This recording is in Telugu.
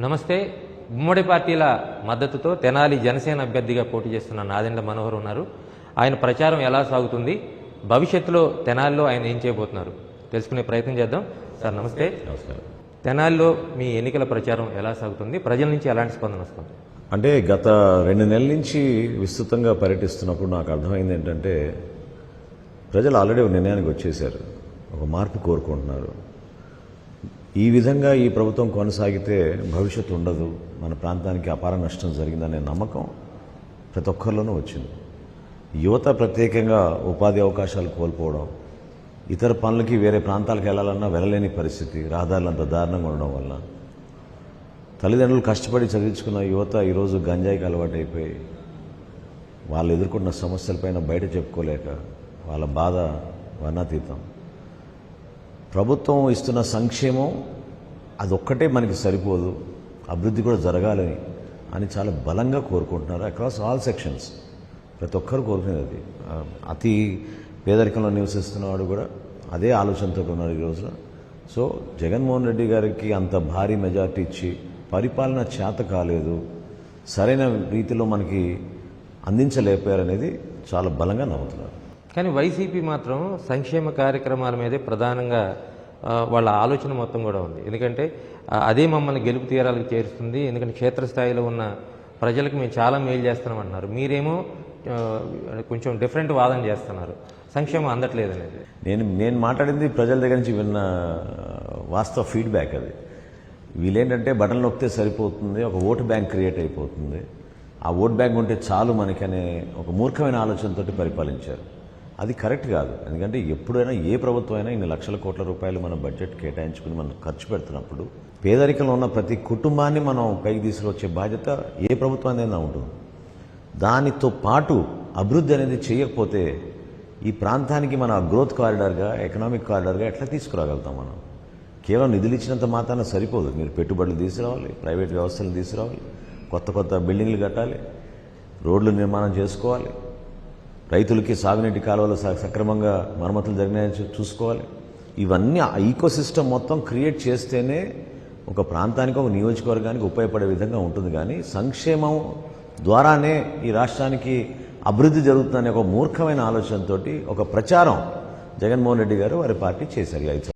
నమస్తే. ఉమ్మడి పార్టీల మద్దతుతో తెనాలి జనసేన అభ్యర్థిగా పోటీ చేస్తున్న నాదెండ్ల మనోహర్ ఉన్నారు. ఆయన ప్రచారం ఎలా సాగుతుంది? భవిష్యత్తులో తెనాలిలో ఆయన ఏం చేయబోతున్నారు? తెలుసుకునే ప్రయత్నం చేద్దాం. సార్ నమస్తే. నమస్కారం. తెనాలిలో మీ ఎన్నికల ప్రచారం ఎలా సాగుతుంది? ప్రజల నుంచి ఎలాంటి స్పందన వస్తుంది? అంటే గత రెండు నెలల నుంచి విస్తృతంగా పర్యటిస్తున్నప్పుడు నాకు అర్థమైంది ఏంటంటే ప్రజలు ఆల్రెడీ ఒక నిర్ణయానికి వచ్చేశారు. ఒక మార్పు కోరుకుంటున్నారు. ఈ విధంగా ఈ ప్రభుత్వం కొనసాగితే భవిష్యత్తు ఉండదు. మన ప్రాంతానికి అపార నష్టం జరిగిందనే నమ్మకం ప్రతి ఒక్కరిలోనూ వచ్చింది. యువత ప్రత్యేకంగా ఉపాధి అవకాశాలు కోల్పోవడం ఇతర పనులకి వేరే ప్రాంతాలకు వెళ్ళాలన్నా వెళ్ళలేని పరిస్థితి రహదారులు అంత దారుణంగా ఉండడం వల్ల. తల్లిదండ్రులు కష్టపడి చదివించుకున్న యువత ఈరోజు గంజాయికి అలవాటైపోయి వాళ్ళు ఎదుర్కొన్న సమస్యలపైన బయట చెప్పుకోలేక వాళ్ళ బాధ వర్ణాతీతం. ప్రభుత్వం ఇస్తున్న సంక్షేమం అదొక్కటే మనకి సరిపోదు. అభివృద్ధి కూడా జరగాలని అని. చాలా బలంగా కోరుకుంటున్నారు అక్రాస్ ఆల్ సెక్షన్స్ ప్రతి ఒక్కరు కోరుకునేది అది. అతి పేదరికంలో నివసిస్తున్నవాడు కూడా అదే ఆలోచనతో ఉన్నారు ఈ రోజున. సో జగన్మోహన్ రెడ్డి గారికి అంత భారీ మెజార్టీ ఇచ్చి పరిపాలన చేత కాలేదు. సరైన రీతిలో మనకి అందించలేకపోయారనేది చాలా బలంగా నమ్ముతున్నారు. కానీ వైసీపీ మాత్రం సంక్షేమ కార్యక్రమాల మీదే ప్రధానంగా వాళ్ళ ఆలోచన మొత్తం కూడా ఉంది. ఎందుకంటే అదే మమ్మల్ని గెలుపు తీరాలకు చేరుస్తుంది. ఎందుకంటే క్షేత్రస్థాయిలో ఉన్న ప్రజలకు మేము చాలా మేలు చేస్తామన్నారు మీరేమో కొంచెం డిఫరెంట్ వాదన చేస్తున్నారు. సంక్షేమం అందట్లేదు అనేది. నేను నేను మాట్లాడింది ప్రజల దగ్గర నుంచి విన్న వాస్తవ ఫీడ్బ్యాక్ అది. వీళ్ళేంటంటే బటన్ నొక్కితే సరిపోతుంది ఒక ఓటు బ్యాంక్ క్రియేట్ అయిపోతుంది. ఆ ఓట్ బ్యాంక్ ఉంటే చాలు మనకనే ఒక మూర్ఖమైన ఆలోచనతోటి పరిపాలించారు. అది కరెక్ట్ కాదు. ఎందుకంటే ఎప్పుడైనా ఏ ప్రభుత్వం అయినా ఇన్ని లక్షల కోట్ల రూపాయలు మన బడ్జెట్ కేటాయించుకుని మనం ఖర్చు పెడుతున్నప్పుడు పేదరికంలో ఉన్న ప్రతి కుటుంబాన్ని మనం పైకి తీసుకొచ్చే బాధ్యత ఏ ప్రభుత్వానిదైనా ఉంటుంది. దానితో పాటు అభివృద్ధి అనేది చేయకపోతే ఈ ప్రాంతానికి మన గ్రోత్ కారిడార్గా ఎకనామిక్ కారిడార్గా ఎట్లా తీసుకురాగలుగుతాం మనం? కేవలం నిధులు ఇచ్చినంత మాత్రాన సరిపోదు. మీరు పెట్టుబడులు తీసుకురావాలి ప్రైవేట్ వ్యవస్థలు తీసుకురావాలి కొత్త కొత్త బిల్డింగ్లు కట్టాలి రోడ్లు నిర్మాణం చేసుకోవాలి రైతులకి సాగునీటి కాలువలు సక్రమంగా మరమ్మతులు జరిగినాయని చూ- చూసుకోవాలి. ఇవన్నీ ఈకోసిస్టమ్ మొత్తం క్రియేట్ చేస్తేనే ఒక ప్రాంతానికి ఒక నియోజకవర్గానికి ఉపయోగపడే విధంగా ఉంటుంది కానీ సంక్షేమం ద్వారానే ఈ రాష్ట్రానికి అభివృద్ధి జరుగుతుందనే ఒక మూర్ఖమైన ఆలోచనతోటి ఒక ప్రచారం జగన్మోహన్ రెడ్డి గారు వారి పార్టీ చేశారు ఐదు